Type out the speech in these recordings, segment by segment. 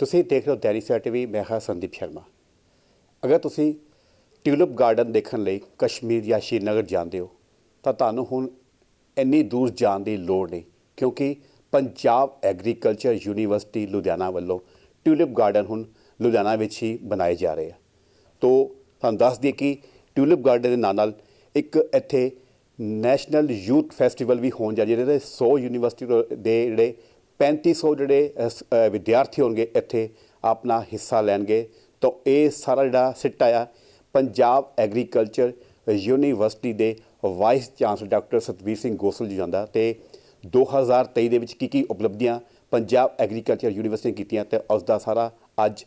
ਤੁਸੀਂ ਦੇਖ ਰਹੇ ਹੋ ਦੈਨਿਕ ਸਵੇਰਾ ਟੀਵੀ, ਮੈਂ ਹਾਂ ਸੰਦੀਪ ਸ਼ਰਮਾ। ਅਗਰ ਤੁਸੀਂ ਟਿਊਲਿਪ ਗਾਰਡਨ ਦੇਖਣ ਲਈ ਕਸ਼ਮੀਰ ਜਾਂ ਸ਼੍ਰੀਨਗਰ ਜਾਂਦੇ ਹੋ, ਤਾਂ ਤੁਹਾਨੂੰ ਹੁਣ ਇੰਨੀ ਦੂਰ ਜਾਣ ਦੀ ਲੋੜ ਨਹੀਂ, ਕਿਉਂਕਿ ਪੰਜਾਬ ਐਗਰੀਕਲਚਰ ਯੂਨੀਵਰਸਿਟੀ ਲੁਧਿਆਣਾ ਵੱਲੋਂ ਟਿਊਲਿਪ ਗਾਰਡਨ ਹੁਣ ਲੁਧਿਆਣਾ ਵਿੱਚ ਹੀ ਬਣਾਏ ਜਾ ਰਹੇ ਆ। ਤੋ ਤੁਹਾਨੂੰ ਦੱਸ ਦਈਏ ਕਿ ਟਿਊਲਿਪ ਗਾਰਡਨ ਦੇ ਨਾਲ ਨਾਲ ਇੱਕ ਇੱਥੇ ਨੈਸ਼ਨਲ ਯੂਥ ਫੈਸਟੀਵਲ ਵੀ ਹੋਣ ਜਾ ਰਿਹਾ ਜਿਹਦੇ 100 ਯੂਨੀਵਰਸਿਟੀ ਦੇ ਜਿਹੜੇ 3500 ਜਿਹੜੇ ਸ- ਵਿਦਿਆਰਥੀ ਹੋਣਗੇ ਇੱਥੇ, ਆਪਣਾ ਹਿੱਸਾ ਲੈਣਗੇ। ਤਾਂ ਇਹ ਸਾਰਾ ਜਿਹੜਾ ਸਿੱਟਾ ਆ ਪੰਜਾਬ ਐਗਰੀਕਲਚਰ ਯੂਨੀਵਰਸਿਟੀ ਦੇ vice chancellor doctor Satvir Singh Gosal ji ਜਾਂਦਾ ਤੇ 2023 ਦੇ ਵਿੱਚ ਕੀ ਕੀ ਉਪਲਬਧੀਆਂ ਪੰਜਾਬ ਐਗਰੀਕਲਚਰ ਯੂਨੀਵਰਸਿਟੀ ਨੇ ਕੀਤੀਆਂ ਤੇ ਉਸ ਦਾ ਸਾਰਾ ਅੱਜ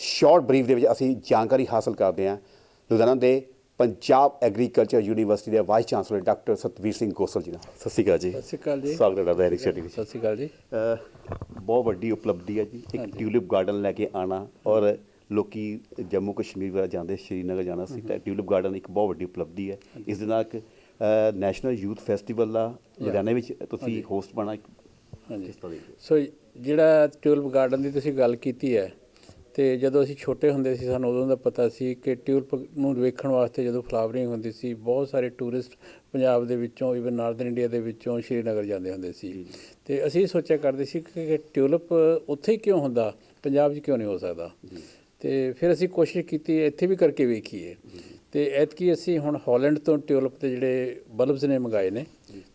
ਸ਼ਾਰਟ ਬਰੀਫ ਦੇ ਵਿੱਚ ਅਸੀਂ ਜਾਣਕਾਰੀ ਹਾਸਲ ਕਰਦੇ ਹਾਂ। ਲੁਧਿਆਣਾ ਦੇ ਪੰਜਾਬ ਐਗਰੀਕਲਚਰ ਯੂਨੀਵਰਸਿਟੀ ਦੇ vice chancellor doctor Satvir Singh Gosal ji ਨਾਲ। ਸਤਿ ਸ਼੍ਰੀ ਅਕਾਲ ਜੀ। ਸਤਿ ਸ਼੍ਰੀ ਅਕਾਲ ਜੀ। ਸਵਾਗਤ ਹੈ ਤੁਹਾਡਾ ਐਰਿਕ ਸਿਟੀ ਵਿੱਚ। ਸਤਿ ਸ਼੍ਰੀ ਅਕਾਲ ਜੀ। ਬਹੁਤ ਵੱਡੀ ਉਪਲਬਧੀ ਹੈ ਜੀ। ਇੱਕ ਟਿਊਲਿਪ ਗਾਰਡਨ ਲੈ ਕੇ ਆਣਾ ਔਰ ਲੋਕੀ ਜੰਮੂ ਕਸ਼ਮੀਰ ਵਗੈਰਾ ਜਾਂਦੇ ਸ਼੍ਰੀਨਗਰ ਜਾਣਾ ਸੀ ਤਾਂ ਟਿਊਲਿਪ ਗਾਰਡਨ ਇੱਕ ਬਹੁਤ ਵੱਡੀ ਉਪਲਬਧੀ ਹੈ। ਇਸ ਦੇ ਨਾਲ ਇੱਕ ਨੈਸ਼ਨਲ ਯੂਥ ਫੈਸਟੀਵਲ ਦਾ ਲੁਧਿਆਣੇ ਵਿੱਚ ਤੁਸੀਂ ਹੋਸਟ ਬਣਾ ਇੱਕ ਹਾਂਜੀ। ਦੀ। ਸੋ ਜਿਹੜਾ ਟਿਊਲਿਪ ਗਾਰਡਨ ਦੀ ਤੁਸੀਂ ਗੱਲ ਕੀਤੀ ਹੈ ਤੇ ਜਦੋਂ ਅਸੀਂ ਛੋਟੇ ਹੁੰਦੇ ਸੀ ਸਾਨੂੰ ਉਦੋਂ ਦਾ ਪਤਾ ਸੀ ਕਿ ਟਿਊਲਿਪ ਨੂੰ ਵੇਖਣ ਵਾਸਤੇ ਜਦੋਂ ਫਲਾਵਰਿੰਗ ਹੁੰਦੀ ਸੀ ਬਹੁਤ ਸਾਰੇ ਟੂਰਿਸਟ ਪੰਜਾਬ ਦੇ ਵਿੱਚੋਂ ਇਵਨ ਨਾਰਥਰਨ ਇੰਡੀਆ ਦੇ ਵਿੱਚੋਂ ਸ਼੍ਰੀਨਗਰ ਜਾਂਦੇ ਹੁੰਦੇ ਸੀ। ਤੇ ਅਸੀਂ ਸੋਚਿਆ ਕਰਦੇ ਸੀ ਕਿ ਟਿਊਲਿਪ ਉੱਥੇ ਹੀ ਕਿਉਂ ਹੁੰਦਾ? ਪੰਜਾਬ 'ਚ ਕਿਉਂ ਨਹੀਂ ਹੋ ਸਕਦਾ? ਤੇ ਫਿਰ ਅਸੀਂ ਕੋਸ਼ਿਸ਼ ਕੀਤੀ ਇੱਥੇ ਵੀ ਕਰਕੇ ਵੇਖੀਏ। ਤੇ ਐਤਕੀ ਅਸੀਂ ਹੁਣ ਹਾਲੈਂਡ ਤੋਂ ਟਿਊਲਿਪ ਦੇ ਜਿਹੜੇ ਬਲਬਸ ਨੇ ਮੰਗਾਏ ਨੇ।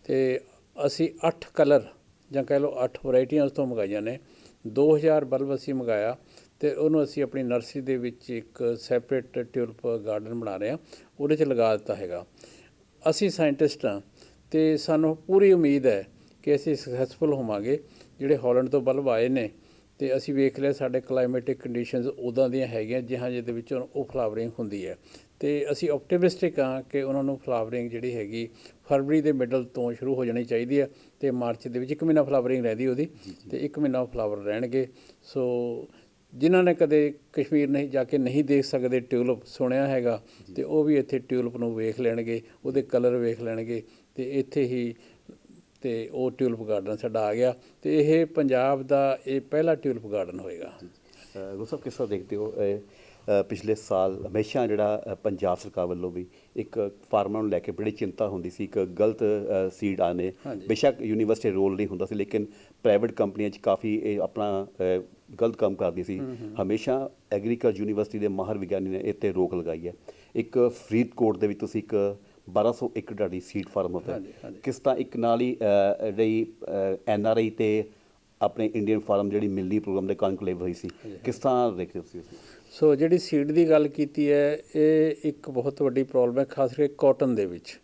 ਤੇ ਅਸੀਂ 8 ਕਲਰ ਜਾਂ ਕਹਿ ਲਓ 8 ਵੈਰਾਈਟੀਆਂ ਉਸ ਤੋਂ ਮੰਗਾਈਆਂ ਨੇ। 2000 ਬਲਬ ਅਸੀਂ ਮੰਗਾਇਆ। ਤੇ ਉਹਨੂੰ ਅਸੀਂ ਆਪਣੀ ਨਰਸਰੀ ਦੇ ਵਿੱਚ ਇੱਕ ਸੈਪਰੇਟ ਟਿਊਲਿਪ ਗਾਰਡਨ ਬਣਾ ਰਹੇ ਹਾਂ। ਉਹਦੇ 'ਚ ਲਗਾ ਦਿੱਤਾ ਹੈਗਾ। ਅਸੀਂ ਸਾਇੰਟਿਸਟ ਹਾਂ ਤੇ ਸਾਨੂੰ ਪੂਰੀ ਉਮੀਦ ਹੈ ਕਿ ਅਸੀਂ ਸਕਸੈਸਫੁਲ ਹੋਵਾਂਗੇ। ਜਿਹੜੇ ਹਾਲੈਂਡ ਤੋਂ ਬਲਬ ਆਏ ਨੇ ਤੇ ਅਸੀਂ ਵੇਖ ਲਿਆ ਸਾਡੇ ਕਲਾਈਮੇਟਿਕ ਕੰਡੀਸ਼ਨਸ ਉਦਾਂ ਦੀਆਂ ਹੈਗੀਆਂ ਜਿਹਾਂ ਜਿਹਦੇ ਵਿੱਚ ਉਹ ਫਲਾਵਰਿੰਗ ਹੁੰਦੀ ਹੈ। ਤੇ ਅਸੀਂ ਆਪਟੀਮਿਸਟਿਕ ਹਾਂ ਕਿ ਉਹਨਾਂ ਨੂੰ ਫਲਾਵਰਿੰਗ ਜਿਹੜੀ ਹੈਗੀ ਫਰਵਰੀ ਦੇ ਮਿਡਲ ਤੋਂ ਸ਼ੁਰੂ ਹੋ ਜਾਣੀ ਚਾਹੀਦੀ ਹੈ ਤੇ ਮਾਰਚ ਦੇ ਵਿੱਚ ਇੱਕ ਮਹੀਨਾ ਫਲਾਵਰਿੰਗ ਰਹਿੰਦੀ ਉਹਦੀ ਤੇ ਇੱਕ ਮਹੀਨਾ ਫਲਾਵਰ ਰਹਿਣਗੇ। ਸੋ ਜਿਨ੍ਹਾਂ ਨੇ ਕਦੇ ਕਸ਼ਮੀਰ ਨਹੀਂ ਜਾ ਕੇ ਨਹੀਂ ਦੇਖ ਸਕਦੇ ਟਿਊਲਿਪ ਸੁਣਿਆ ਹੈਗਾ ਤੇ ਉਹ ਵੀ ਇੱਥੇ ਟਿਊਲਿਪ ਨੂੰ ਵੇਖ ਲੈਣਗੇ ਉਹਦੇ ਕਲਰ ਵੇਖ ਲੈਣਗੇ ਤੇ ਇੱਥੇ ਹੀ ਤੇ ਉਹ ਟਿਊਲਿਪ ਗਾਰਡਨ ਸਾਡਾ ਆ ਗਿਆ ਤੇ ਇਹ ਪੰਜਾਬ ਦਾ ਇਹ ਪਹਿਲਾ ਟਿਊਲਿਪ ਗਾਰਡਨ ਹੋਏਗਾ ਗੁਰਸਬ ਕਿਸ ਤਰ੍ਹਾਂ ਦੇਖਦੇ ਹੋ ਪਿਛਲੇ ਸਾਲ ਹਮੇਸ਼ਾ ਜਿਹੜਾ ਪੰਜਾਬ ਸਰਕਾਰ ਵੱਲੋਂ ਵੀ ਇੱਕ ਫਾਰਮਰ ਨੂੰ ਲੈ ਕੇ ਬੜੀ ਚਿੰਤਾ ਹੁੰਦੀ ਸੀ ਇੱਕ ਗਲਤ ਸੀਡ ਆਨੇ। ਬੇਸ਼ੱਕ ਯੂਨੀਵਰਸਿਟੀ ਰੋਲ ਨਹੀਂ ਹੁੰਦਾ ਸੀ ਲੇਕਿਨ ਪ੍ਰਾਈਵੇਟ ਕੰਪਨੀਆਂ 'ਚ ਕਾਫੀ ਇਹ ਆਪਣਾ ਗਲਤ ਕੰਮ ਕਰਦੀ ਸੀ। ਹਮੇਸ਼ਾ ਐਗਰੀਕਲਚਰ ਯੂਨੀਵਰਸਿਟੀ ਦੇ ਮਾਹਰ ਵਿਗਿਆਨੀ ਨੇ ਇੱਥੇ ਰੋਕ ਲਗਾਈ ਹੈ। ਇੱਕ ਫਰੀਦਕੋਟ ਦੇ ਵਿੱਚ ਤੁਸੀਂ ਇੱਕ 1200 ਏਕੜ ਤੁਹਾਡੀ ਸੀਡ ਫਾਰਮ ਹੁੰਦਾ। ਕਿਸ ਤਰ੍ਹਾਂ ਇੱਕ ਨਾਲ ਹੀ ਜਿਹੜੀ ਐਨ ਆਰ ਆਈ ਤੇ ਆਪਣੇ ਇੰਡੀਅਨ ਫਾਰਮ ਜਿਹੜੀ ਮਿਲਣੀ ਪ੍ਰੋਗਰਾਮ ਦੇ ਕਨਕਲੇਵ ਹੋਈ ਸੀ। ਕਿਸ ਤਰ੍ਹਾਂ ਦੇਖਦੇ ਤੁਸੀਂ? ਸੋ ਜਿਹੜੀ ਸੀਡ ਦੀ ਗੱਲ ਕੀਤੀ ਹੈ ਇਹ ਇੱਕ ਬਹੁਤ ਵੱਡੀ ਪ੍ਰੋਬਲਮ ਹੈ ਖਾਸ ਕਰਕੇ ਕਾਟਨ ਦੇ ਵਿੱਚ।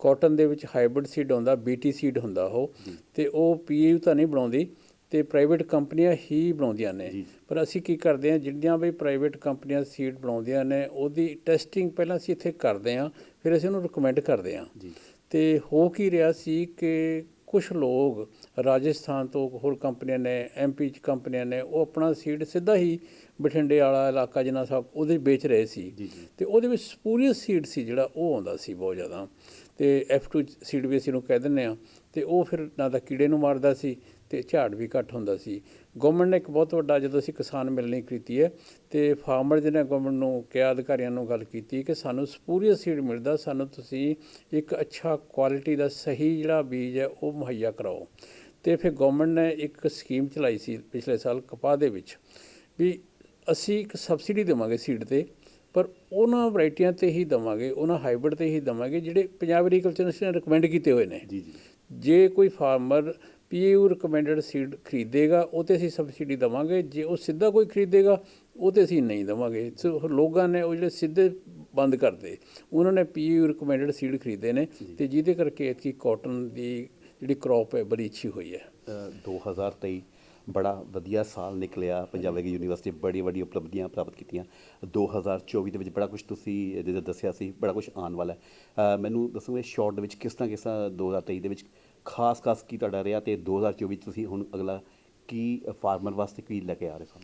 ਕਾਟਨ ਦੇ ਵਿੱਚ ਹਾਈਬ੍ਰਿਡ ਸੀਡ ਹੁੰਦਾ ਬੀਟੀ ਸੀਡ ਹੁੰਦਾ ਉਹ। ਤੇ ਉਹ ਪੀਯੂ ਤਾਂ ਨਹੀਂ ਬਣਾਉਂਦੀ ਤੇ ਪ੍ਰਾਈਵੇਟ ਕੰਪਨੀਆਂ ਹੀ ਬਣਾਉਂਦੀਆਂ ਨੇ। ਪਰ ਅਸੀਂ ਕੀ ਕਰਦੇ ਹਾਂ ਜਿਹੜੀਆਂ ਵੀ ਪ੍ਰਾਈਵੇਟ ਕੰਪਨੀਆਂ ਸੀਡ ਬਣਾਉਂਦੀਆਂ ਨੇ ਉਹਦੀ ਟੈਸਟਿੰਗ ਪਹਿਲਾਂ ਅਸੀਂ ਇੱਥੇ ਕਰਦੇ ਹਾਂ ਫਿਰ ਅਸੀਂ ਉਹਨੂੰ ਰეკਮੈਂਡ ਕਰਦੇ ਹਾਂ। ਤੇ ਹੋ ਕੀ ਰਿਹਾ ਸੀ ਕਿ ਕੁਝ ਲੋਕ ਰਾਜਸਥਾਨ ਤੋਂ ਹੋਰ ਕੰਪਨੀਆਂ ਨੇ ਐਮਪੀ ਚ ਕੰਪਨੀਆਂ ਨੇ ਉਹ ਆਪਣਾ ਸੀਡ ਸਿੱਧਾ ਹੀ ਬਠਿੰਡੇ ਵਾਲਾ ਇਲਾਕਾ ਜਿੰਨਾ ਸਭ ਉਹਦੇ ਵੇਚ ਰਹੇ ਸੀ। ਤੇ ਉਹਦੇ ਵਿੱਚ ਸਪੂਰੀਅਸ ਸੀਡ ਸੀ ਜਿਹੜਾ ਉਹ ਆਉਂਦਾ ਸੀ ਬਹੁਤ ਜ਼ਿਆਦਾ। ਤੇ F2 ਸੀਡ ਵੀ ਅਸੀਂ ਨੂੰ ਕਹਿ ਦਿੰਦੇ ਆ ਤੇ ਉਹ ਫਿਰ ਨਾ ਤਾਂ ਕੀੜੇ ਨੂੰ ਮਾਰਦਾ ਸੀ ਤੇ ਝਾੜ ਵੀ ਘੱਟ ਹੁੰਦਾ ਸੀ। ਗਵਰਨਮੈਂਟ ਨੇ ਇੱਕ ਬਹੁਤ ਵੱਡਾ ਜਦੋਂ ਅਸੀਂ ਕਿਸਾਨ ਮਿਲਣੀ ਕੀਤੀ ਹੈ ਤੇ ਫਾਰਮਰ ਜਿਹਨੇ ਗਵਰਨਮੈਂਟ ਨੂੰ ਕਿਹਾ ਅਧਿਕਾਰੀਆਂ ਨੂੰ ਗੱਲ ਕੀਤੀ ਕਿ ਸਾਨੂੰ ਸਪੂਰੀਅਸ ਸੀਡ ਮਿਲਦਾ ਸਾਨੂੰ ਤੁਸੀਂ ਇੱਕ ਅੱਛਾ ਕੁਆਲਿਟੀ ਦਾ ਸਹੀ ਜਿਹੜਾ ਬੀਜ ਹੈ ਉਹ ਮੁਹੱਈਆ ਕਰਾਓ। ਤੇ ਫਿਰ ਗਵਰਨਮੈਂਟ ਨੇ ਇੱਕ ਸਕੀਮ ਚਲਾਈ ਸੀ ਪਿਛਲੇ ਸਾਲ ਕਪਾਹ ਦੇ ਵਿੱਚ ਵੀ ਅਸੀਂ ਇੱਕ ਸਬਸਿਡੀ ਦੇਵਾਂਗੇ ਸੀਡ ਤੇ ਪਰ ਉਹਨਾਂ ਵੈਰਾਈਟੀਆਂ ਤੇ ਹੀ ਦੇਵਾਂਗੇ ਉਹਨਾਂ ਹਾਈਬ੍ਰਿਡ ਤੇ ਹੀ ਦੇਵਾਂਗੇ ਜਿਹੜੇ ਪੰਜਾਬ ਐਗਰੀਕਲਚਰ ਨੇ ਰਿਕਮੈਂਡ ਕੀਤੇ ਹੋਏ ਨੇ। ਜੀ ਜੀ। ਜੇ ਕੋਈ ਫਾਰਮਰ ਪੀਯੂ ਰਿਕਮੈਂਡਡ ਸੀਡ ਖਰੀਦੇਗਾ ਉਹ ਤੇ ਅਸੀਂ ਸਬਸਿਡੀ ਦੇਵਾਂਗੇ। ਜੇ ਉਹ ਸਿੱਧਾ ਕੋਈ ਖਰੀਦੇਗਾ ਉਹ ਤੇ ਅਸੀਂ ਨਹੀਂ ਦੇਵਾਂਗੇ। ਸੋ ਲੋਕਾਂ ਨੇ ਉਹ ਜਿਹੜੇ ਸਿੱਧੇ ਬੰਦ ਕਰਦੇ ਉਹਨਾਂ ਨੇ ਪੀਯੂ ਰਿਕਮੈਂਡਡ ਸੀਡ ਖਰੀਦੇ ਨੇ ਤੇ ਜਿਹਦੇ ਕਰਕੇ ਇਤਕੀ ਕਾਟਨ ਦੀ ਜਿਹੜੀ ਕ੍ਰੌਪ ਹੈ ਬੜੀ ਅੱਛੀ ਹੋਈ ਹੈ। ਅ, 2023 ਬੜਾ ਵਧੀਆ ਸਾਲ ਨਿਕਲਿਆ। ਪੰਜਾਬ ਐਗਰੀ ਯੂਨੀਵਰਸਿਟੀ ਬੜੀ ਵੱਡੀ ਉਪਲਬਧੀਆਂ ਪ੍ਰਾਪਤ ਕੀਤੀਆਂ। 2024 ਦੇ ਵਿੱਚ ਬੜਾ ਕੁਝ ਤੁਸੀਂ ਜਿਹਦੇ ਦੱਸਿਆ ਸੀ ਬੜਾ ਕੁਝ ਆਉਣ ਵਾਲਾ ਹੈ। ਮੈਨੂੰ ਦੱਸੋਗੇ ਸ਼ਾਰਟ ਦੇ ਵਿੱਚ ਕਿਸ ਤਰ੍ਹਾਂ ਕਿਸ ਤਰ੍ਹਾਂ 2023 ਦੇ ਵਿੱਚ ਖਾਸ ਖਾਸ ਕੀ ਤੁਹਾਡਾ ਰਿਹਾ ਤੇ 2024 ਵਿੱਚ ਤੁਸੀਂ ਹੁਣ ਅਗਲਾ ਕੀ ਫਾਰਮਰ ਵਾਸਤੇ ਕੀ ਲੈ ਕੇ ਆ ਰਹੇ ਸਨ?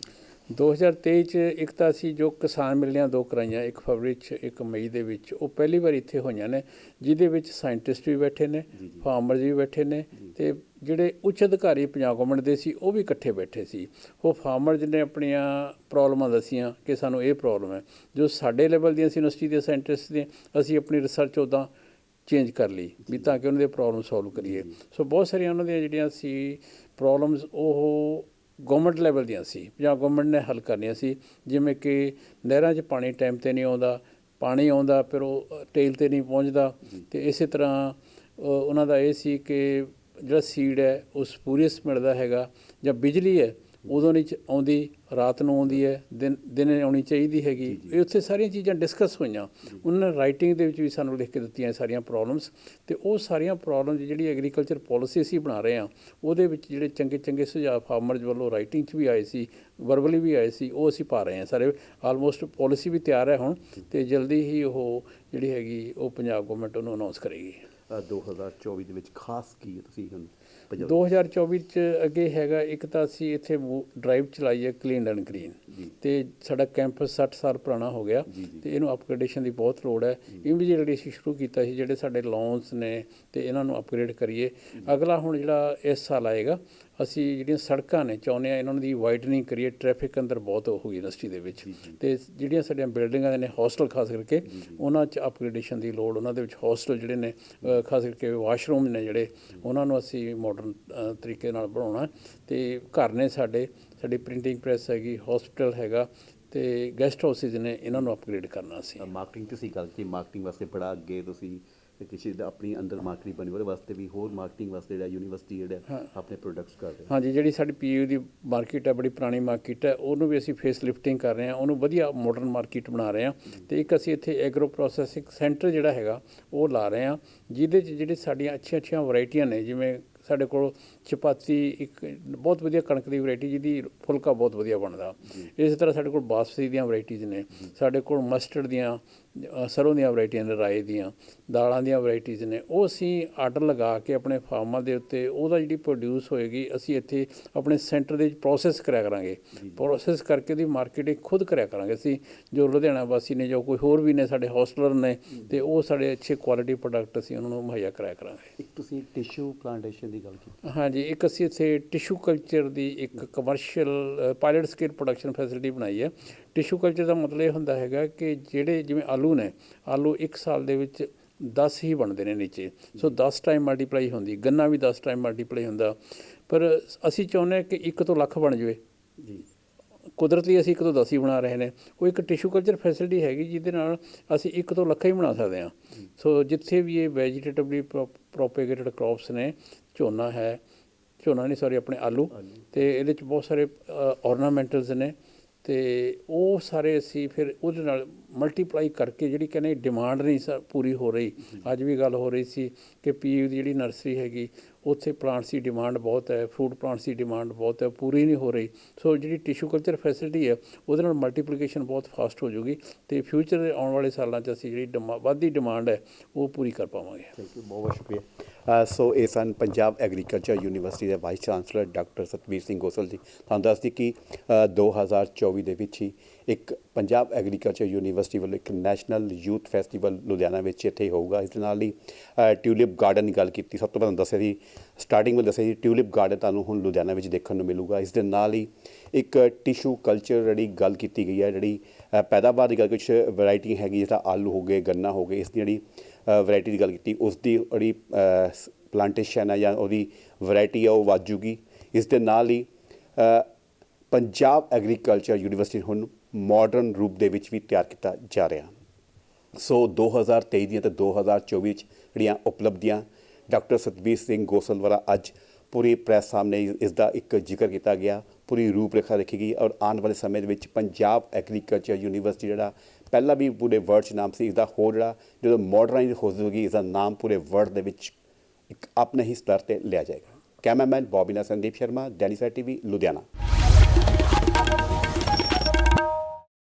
2023 ਚ ਇੱਕ ਤਾਂ ਅਸੀਂ ਜੋ ਕਿਸਾਨ ਮਿਲੀਆਂ ਦੋ ਕਰਾਈਆਂ ਇੱਕ ਫਰਵਰੀ ਚ ਇੱਕ ਮਈ ਦੇ ਵਿੱਚ। ਉਹ ਪਹਿਲੀ ਵਾਰ ਇੱਥੇ ਹੋਈਆਂ ਨੇ ਜਿਹਦੇ ਵਿੱਚ ਸਾਇੰਟਿਸਟ ਵੀ ਬੈਠੇ ਨੇ ਫਾਰਮਰਜ਼ ਵੀ ਬੈਠੇ ਨੇ ਤੇ ਜਿਹੜੇ ਉੱਚ ਅਧਿਕਾਰੀ ਪੰਜਾਬ ਗਵਰਨਮੈਂਟ ਦੇ ਸੀ ਉਹ ਵੀ ਇਕੱਠੇ ਬੈਠੇ ਸੀ। ਉਹ ਫਾਰਮਰਜ਼ ਨੇ ਆਪਣੀਆਂ ਪ੍ਰੋਬਲਮਾਂ ਦੱਸੀਆਂ ਕਿ ਸਾਨੂੰ ਇਹ ਪ੍ਰੋਬਲਮ ਹੈ। ਜੋ ਸਾਡੇ ਲੈਵਲ ਦੀਆਂ ਸੀ ਯੂਨੀਵਰਸਿਟੀ ਦੇ ਸਾਇੰਟਿਸਟ ਦੀਆਂ ਅਸੀਂ ਆਪਣੀ ਰਿਸਰਚ ਉੱਦਾਂ ਚੇਂਜ ਕਰ ਲਈ ਵੀ ਤਾਂ ਕਿ ਉਹਨਾਂ ਦੇ ਪ੍ਰੋਬਲਮ ਸੋਲਵ ਕਰੀਏ। ਸੋ ਬਹੁਤ ਸਾਰੀਆਂ ਉਹਨਾਂ ਦੀਆਂ ਜਿਹੜੀਆਂ ਸੀ ਪ੍ਰੋਬਲਮਸ ਉਹ ਗਵਰਨਮੈਂਟ ਲੈਵਲ ਦੀਆਂ ਸੀ ਪੰਜਾਬ ਗਵਰਨਮੈਂਟ ਨੇ ਹੱਲ ਕਰਨੀਆਂ ਸੀ। ਜਿਵੇਂ ਕਿ ਨਹਿਰਾਂ 'ਚ ਪਾਣੀ ਟਾਈਮ ਤੇ ਨਹੀਂ ਆਉਂਦਾ ਪਾਣੀ ਆਉਂਦਾ ਫਿਰ ਉਹ ਟੇਲ ਤੇ ਨਹੀਂ ਪਹੁੰਚਦਾ। ਤੇ ਇਸੇ ਤਰ੍ਹਾਂ ਉਹਨਾਂ ਦਾ ਇਹ ਸੀ ਕਿ ਜਿਹੜਾ ਸੀਡ ਹੈ ਉਹ ਸਪੂਰੀਅਸ ਮਿਲਦਾ ਹੈਗਾ ਜਾਂ ਬਿਜਲੀ ਹੈ ਉਦੋਂ ਨਹੀਂ ਆਉਂਦੀ ਰਾਤ ਨੂੰ ਆਉਂਦੀ ਹੈ ਦਿਨ ਦਿਨੇ ਆਉਣੀ ਚਾਹੀਦੀ ਹੈਗੀ। ਇਹ ਉੱਥੇ ਸਾਰੀਆਂ ਚੀਜ਼ਾਂ ਡਿਸਕਸ ਹੋਈਆਂ। ਉਹਨਾਂ ਨੇ ਰਾਈਟਿੰਗ ਦੇ ਵਿੱਚ ਵੀ ਸਾਨੂੰ ਲਿਖ ਕੇ ਦਿੱਤੀਆਂ ਸਾਰੀਆਂ ਪ੍ਰੋਬਲਮਸ ਤੇ ਉਹ ਸਾਰੀਆਂ ਪ੍ਰੋਬਲਮਸ ਜਿਹੜੀ ਐਗਰੀਕਲਚਰ ਪਾਲਿਸੀ ਅਸੀਂ ਬਣਾ ਰਹੇ ਹਾਂ ਉਹਦੇ ਵਿੱਚ ਜਿਹੜੇ ਚੰਗੇ ਚੰਗੇ ਸੁਝਾਅ ਫਾਰਮਰਜ਼ ਵੱਲੋਂ ਰਾਈਟਿੰਗ 'ਚ ਵੀ ਆਏ ਸੀ ਵਰਬਲੀ ਵੀ ਆਏ ਸੀ ਉਹ ਅਸੀਂ ਪਾ ਰਹੇ ਹਾਂ ਸਾਰੇ। ਆਲਮੋਸਟ ਪਾਲਿਸੀ ਵੀ ਤਿਆਰ ਹੈ ਹੁਣ ਤੇ ਜਲਦੀ ਹੀ ਉਹ ਜਿਹੜੀ ਹੈਗੀ ਉਹ ਪੰਜਾਬ ਗਵਰਨਮੈਂਟ ਉਹਨੂੰ ਅਨਾਉਂਸ ਕਰੇਗੀ। 2024 ਦੇ ਵਿੱਚ ਖਾਸ ਕੀ ਤੁਸੀਂ ਹੁਣ ਪੰਜਾਬ 2024 ਚ ਅੱਗੇ ਹੈਗਾ ਇੱਕ ਤਾਂ ਅਸੀਂ ਇੱਥੇ ਡਰਾਈਵ ਚਲਾਈ ਹੈ ਕਲੀਨ ਐਂਡ ਗ੍ਰੀਨ। ਤੇ ਸਾਡਾ ਕੈਂਪਸ 60 ਸਾਲ ਪੁਰਾਣਾ ਹੋ ਗਿਆ। ਤੇ ਇਹਨੂੰ ਅਪਗ੍ਰੇਡੇਸ਼ਨ ਦੀ ਬਹੁਤ ਲੋੜ ਹੈ। ਇਮੀਡੀਏਟਲੀ ਅਸੀਂ ਸ਼ੁਰੂ ਕੀਤਾ ਸੀ ਜਿਹੜੇ ਸਾਡੇ ਲੌਨਸ ਨੇ ਤੇ ਇਹਨਾਂ ਨੂੰ ਅਪਗ੍ਰੇਡ ਕਰੀਏ। ਅਗਲਾ ਹੁਣ ਜਿਹੜਾ ਇਸ ਸਾਲ ਆਏਗਾ ਅਸੀਂ ਜਿਹੜੀਆਂ ਸੜਕਾਂ ਨੇ ਚਾਹੁੰਦੇ ਆ ਇਹਨਾਂ ਦੀ ਵਾਈਡਨਿੰਗ ਕਰੀਏ ਟ੍ਰੈਫਿਕ ਅੰਦਰ ਬਹੁਤ ਹੋ ਗਈ ਯੂਨੀਵਰਸਿਟੀ ਦੇ ਵਿੱਚ। ਤੇ ਜਿਹੜੀਆਂ ਸਾਡੀਆਂ ਬਿਲਡਿੰਗਾਂ ਨੇ ਹੌਸਟਲ ਖਾਸ ਕਰਕੇ ਉਹਨਾਂ 'ਚ ਅਪਗ੍ਰੇਡੇਸ਼ਨ ਦੀ ਲੋੜ ਉਹਨਾਂ ਦੇ ਵਿੱਚ ਹੌਸਟਲ ਜਿਹੜੇ ਨੇ ਖਾਸ ਕਰਕੇ ਵਾਸ਼ਰੂਮ ਨੇ ਜਿਹੜੇ ਉਹਨਾਂ ਨੂੰ ਅਸੀਂ ਮਾਡਰਨ ਤਰੀਕੇ ਨਾਲ ਬਣਾਉਣਾ। ਤੇ ਘਰ ਨੇ ਸਾਡੇ ਸਾਡੀ ਪ੍ਰਿੰਟਿੰਗ ਪ੍ਰੈਸ ਹੈਗੀ ਹਸਪੀਟਲ ਹੈਗਾ ਤੇ ਗੈਸਟ ਹਾਊਸਿਸ ਨੇ ਇਹਨਾਂ ਨੂੰ ਅਪਗ੍ਰੇਡ ਕਰਨਾ ਸੀ। ਮਾਰਕੀਟਿੰਗ ਤੁਸੀਂ ਗੱਲ ਕੀਤੀ ਮਾਰਕੀਟਿੰਗ ਵਾਸਤੇ ਬੜਾ ਅੱਗੇ ਤੁਸੀਂ ਕਿਸੇ ਦਾ ਆਪਣੀ ਅੰਦਰ ਮਾਰਕੀਟਿੰਗ ਬਣੀ ਉਹਦੇ ਵਾਸਤੇ ਵੀ ਹੋਰ ਮਾਰਕੀਟਿੰਗ ਵਾਸਤੇ ਜਿਹੜਾ ਯੂਨੀਵਰਸਿਟੀ ਜਿਹੜਾ ਆਪਣੇ ਪ੍ਰੋਡਕਟਸ ਕਰ ਰਿਹਾ। ਹਾਂਜੀ ਜਿਹੜੀ ਸਾਡੀ ਪੀਯੂ ਦੀ ਮਾਰਕੀਟ ਹੈ ਬੜੀ ਪੁਰਾਣੀ ਮਾਰਕੀਟ ਹੈ ਉਹਨੂੰ ਵੀ ਅਸੀਂ ਫੇਸ ਲਿਫਟਿੰਗ ਕਰ ਰਹੇ ਹਾਂ ਉਹਨੂੰ ਵਧੀਆ ਮਾਡਰਨ ਮਾਰਕੀਟ ਬਣਾ ਰਹੇ ਹਾਂ। ਤੇ ਇੱਕ ਅਸੀਂ ਇੱਥੇ ਐਗਰੋ ਪ੍ਰੋਸੈਸਿੰਗ ਸੈਂਟਰ ਜਿਹੜਾ ਹੈਗਾ ਉਹ ਲਾ ਰਹੇ ਹਾਂ ਜਿਹਦੇ 'ਚ ਜਿਹੜੀ ਸਾਡੀਆਂ ਅੱਛੀਆਂ ਅੱਛੀਆਂ ਵੈਰਾਈਟੀਆਂ ਨੇ ਜਿਵੇਂ ਸਾਡੇ ਕੋਲ ਚਪਾਤੀ ਇੱਕ ਬਹੁਤ ਵਧੀਆ ਕਣਕ ਦੀ ਵੈਰਾਈਟੀ ਜਿਹਦੀ ਫੁਲਕਾ ਬਹੁਤ ਵਧੀਆ ਬਣਦਾ। ਇਸੇ ਤਰ੍ਹਾਂ ਸਾਡੇ ਕੋਲ ਬਾਸਮਤੀ ਦੀਆਂ ਵੈਰਾਈਟੀਜ਼ ਨੇ ਸਾਡੇ ਕੋਲ ਮਸਟਰਡ ਦੀਆਂ ਸਰੋਂ ਦੀਆਂ ਵੈਰਾਈਟੀਆਂ ਨੇ ਰਾਏ ਦੀਆਂ ਦਾਲਾਂ ਦੀਆਂ ਵੈਰਾਈਟੀਜ਼ ਨੇ ਉਹ ਅਸੀਂ ਆਰਡਰ ਲਗਾ ਕੇ ਆਪਣੇ ਫਾਰਮਾਂ ਦੇ ਉੱਤੇ ਉਹਦਾ ਜਿਹੜੀ ਪ੍ਰੋਡਿਊਸ ਹੋਏਗੀ ਅਸੀਂ ਇੱਥੇ ਆਪਣੇ ਸੈਂਟਰ ਦੇ ਵਿੱਚ ਪ੍ਰੋਸੈਸ ਕਰਿਆ ਕਰਾਂਗੇ। ਪ੍ਰੋਸੈਸ ਕਰਕੇ ਉਹਦੀ ਮਾਰਕੀਟਿੰਗ ਖੁਦ ਕਰਿਆ ਕਰਾਂਗੇ ਅਸੀਂ ਜੋ ਲੁਧਿਆਣਾ ਵਾਸੀ ਨੇ ਜੋ ਕੋਈ ਹੋਰ ਵੀ ਨੇ ਸਾਡੇ ਹੌਸਟਲਰ ਨੇ ਤੇ ਉਹ ਸਾਡੇ ਅੱਛੇ ਕੁਆਲਿਟੀ ਪ੍ਰੋਡਕਟ ਅਸੀਂ ਉਹਨਾਂ ਨੂੰ ਮੁਹੱਈਆ ਕਰਾਇਆ ਕਰਾਂਗੇ। ਇੱਕ ਤੁਸੀਂ ਟਿਸ਼ੂ ਪਲਾਂਟੇਸ਼ਨ ਦੀ ਗੱਲ ਕੀਤੀ। ਹਾਂਜੀ ਇੱਕ ਅਸੀਂ ਇੱਥੇ ਟਿਸ਼ੂ ਕਲਚਰ ਦੀ ਇੱਕ commercial pilot scale production facility ਬਣਾਈ ਹੈ। ਟਿਸ਼ੂ ਕਲਚਰ ਦਾ ਮਤਲਬ ਇਹ ਹੁੰਦਾ ਹੈਗਾ ਕਿ ਜਿਹੜੇ ਜਿਵੇਂ ਆਲੂ ਨੇ ਆਲੂ ਇੱਕ ਸਾਲ ਦੇ ਵਿੱਚ 10 ਹੀ ਬਣਦੇ ਨੇ ਨੀਚੇ। ਸੋ 10 ਟਾਈਮ ਮਲਟੀਪਲਾਈ ਹੁੰਦੀ ਗੰਨਾ ਵੀ 10 ਟਾਈਮ ਮਲਟੀਪਲਾਈ ਹੁੰਦਾ। ਪਰ ਅਸੀਂ ਚਾਹੁੰਦੇ ਹਾਂ ਕਿ ਇੱਕ ਤੋਂ ਲੱਖ ਬਣ ਜਾਵੇ। ਜੀ। ਕੁਦਰਤੀ ਅਸੀਂ ਇੱਕ ਤੋਂ 10 ਹੀ ਬਣਾ ਰਹੇ ਨੇ। ਉਹ ਇੱਕ ਟਿਸ਼ੂ ਕਲਚਰ ਫੈਸਿਲਿਟੀ ਹੈਗੀ ਜਿਹਦੇ ਨਾਲ ਅਸੀਂ ਇੱਕ ਤੋਂ ਲੱਖਾਂ ਹੀ ਬਣਾ ਸਕਦੇ ਹਾਂ। ਸੋ ਜਿੱਥੇ ਵੀ ਇਹ ਵੈਜੀਟੇਟਿਵਲੀ ਪ੍ਰੋਪੇਗੇਟਡ ਕ੍ਰੌਪਸ ਨੇ ਝੋਨਾ ਹੈ ਝੋਨਾ ਨਹੀਂ ਸੌਰੀ ਆਪਣੇ ਆਲੂ ਤੇ ਇਹਦੇ ਚ ਬਹੁਤ ਸਾਰੇ ornamentals ਨੇ। ਤੇ ਉਹ ਸਾਰੇ ਅਸੀਂ ਫਿਰ ਉਹਦੇ ਨਾਲ ਮਲਟੀਪਲਾਈ ਕਰਕੇ ਜਿਹੜੀ ਕਹਿੰਦੇ ਡਿਮਾਂਡ ਨਹੀਂ ਸਾ ਪੂਰੀ ਹੋ ਰਹੀ। ਅੱਜ ਵੀ ਗੱਲ ਹੋ ਰਹੀ ਸੀ ਕਿ ਪੀਯੂ ਦੀ ਜਿਹੜੀ ਨਰਸਰੀ ਹੈਗੀ, ਉੱਥੇ ਪਲਾਂਟਸ ਦੀ ਡਿਮਾਂਡ ਬਹੁਤ ਹੈ ਫਰੂਟ ਪਲਾਂਟਸ ਦੀ ਡਿਮਾਂਡ ਬਹੁਤ ਹੈ, ਪੂਰੀ ਨਹੀਂ ਹੋ ਰਹੀ। ਸੋ ਜਿਹੜੀ ਟਿਸ਼ੂ ਕਲਚਰ ਫੈਸਿਲਿਟੀ ਹੈ, ਉਹਦੇ ਨਾਲ ਮਲਟੀਪਲੀਕੇਸ਼ਨ ਬਹੁਤ ਫਾਸਟ ਹੋ ਜਾਊਗੀ ਤੇ ਫਿਊਚਰ ਦੇ ਆਉਣ ਵਾਲੇ ਸਾਲਾਂ 'ਚ ਅਸੀਂ ਜਿਹੜੀ ਡਿਮਾ- ਵੱਧਦੀ ਡਿਮਾਂਡ ਹੈ, ਉਹ ਪੂਰੀ ਕਰ ਪਾਵਾਂਗੇ। ਥੈਂਕ ਯੂ ਬਹੁਤ ਬਹੁਤ ਸ਼ੁਕਰੀਆ। ਸੋ ਇਹ ਸਨ ਪੰਜਾਬ ਐਗਰੀਕਲਚਰ ਯੂਨੀਵਰਸਿਟੀ ਦੇ vice chancellor doctor Satbir Singh Gosal ji. ਤੁਹਾਨੂੰ ਦੱਸਦੀ ਕਿ ਅ, 2024 ਦੇ ਵਿੱਚ ਹੀ ਇੱਕ ਪੰਜਾਬ ਐਗਰੀਕਲਚਰ ਯੂਨੀਵਰਸਿਟੀ ਵੱਲੋਂ ਇੱਕ ਨੈਸ਼ਨਲ ਯੂਥ ਫੈਸਟੀਵਲ ਲੁਧਿਆਣਾ ਵਿੱਚ ਇੱਥੇ ਹੋਊਗਾ। ਇਸ ਦੇ ਨਾਲ ਹੀ ਟਿਊਲਿਪ ਗਾਰਡਨ ਦੀ ਗੱਲ ਕੀਤੀ, ਸਭ ਤੋਂ ਪਹਿਲਾਂ ਦੱਸਿਆ ਸੀ ਸਟਾਰਟਿੰਗ ਵਿੱਚ ਦੱਸਿਆ ਸੀ, ਟਿਊਲਿਪ ਗਾਰਡਨ ਤੁਹਾਨੂੰ ਹੁਣ ਲੁਧਿਆਣਾ ਵਿੱਚ ਦੇਖਣ ਨੂੰ ਮਿਲੂਗਾ। ਇਸ ਦੇ ਨਾਲ ਹੀ ਇੱਕ ਟਿਸ਼ੂ ਕਲਚਰ ਜਿਹੜੀ ਗੱਲ ਕੀਤੀ ਗਈ ਹੈ, ਜਿਹੜੀ ਪੈਦਾਵਾਰ ਦੀ ਗੱਲ ਕੁਝ ਵੈਰਾਈਟੀ ਹੈਗੀ, ਜਿਸ ਆਲੂ ਹੋ ਗਏ, ਗੰਨਾ ਹੋ ਗਏ, ਇਸ ਦੀ ਜਿਹੜੀ ਵੈਰਾਈਟੀ ਦੀ ਗੱਲ ਕੀਤੀ, ਉਸ ਦੀ ਜਿਹੜੀ ਪਲਾਂਟੇਸ਼ਨ ਹੈ ਜਾਂ ਉਹਦੀ ਵੈਰਾਈਟੀ ਆ ਉਹ ਵੱਧ ਜੂਗੀ। ਇਸ ਦੇ ਨਾਲ ਹੀ ਪੰਜਾਬ ਐਗਰੀਕਲਚਰ ਯੂਨੀਵਰਸਿਟੀ ਹੁਣ ਮਾਡਰਨ ਰੂਪ ਦੇ ਵਿੱਚ ਵੀ ਤਿਆਰ ਕੀਤਾ ਜਾ ਰਿਹਾ। ਸੋ 2023 ਦੀਆਂ ਤੇ 2024 ਵਿੱਚ ਜਿਹੜੀਆਂ ਉਪਲਬਧੀਆਂ ਡਾਕਟਰ ਸਤਬੀਰ ਸਿੰਘ ਗੋਸਲ ਦੁਆਰਾ ਅੱਜ ਪੂਰੀ ਪ੍ਰੈਸ ਸਾਹਮਣੇ ਇਸ ਦਾ ਇੱਕ ਜ਼ਿਕਰ ਕੀਤਾ ਗਿਆ। ਪੂਰੀ ਰੂਪਰੇਖਾ ਰੱਖੀ ਗਈ ਔਰ ਆਉਣ ਵਾਲੇ ਸਮੇਂ ਦੇ ਵਿੱਚ ਪੰਜਾਬ ਐਗਰੀਕਲਚਰ ਯੂਨੀਵਰਸਿਟੀ ਜਿਹੜਾ ਪਹਿਲਾਂ ਵੀ ਪੂਰੇ ਵਰਲਡ 'ਚ ਨਾਮ ਸੀ ਇਸ ਦਾ ਹੋਰ ਜਿਹੜਾ ਜਦੋਂ ਮਾਡਰਨਾਈਜ਼ ਹੋ ਜਾਊਗੀ ਇਸ ਦਾ ਨਾਮ ਪੂਰੇ ਵਰਲਡ ਦੇ ਵਿੱਚ ਇੱਕ ਆਪਣੇ ਹੀ ਸਤਰ ਤੇ ਲਿਆ ਜਾਏਗਾ। ਕੈਮਰਾਮੈਨ ਬੌਬੀ ਨਾਲ ਸੰਦੀਪ ਸ਼ਰਮਾ, ਡੈਨੀਸਾ ਟੀਵੀ, ਲੁਧਿਆਣਾ।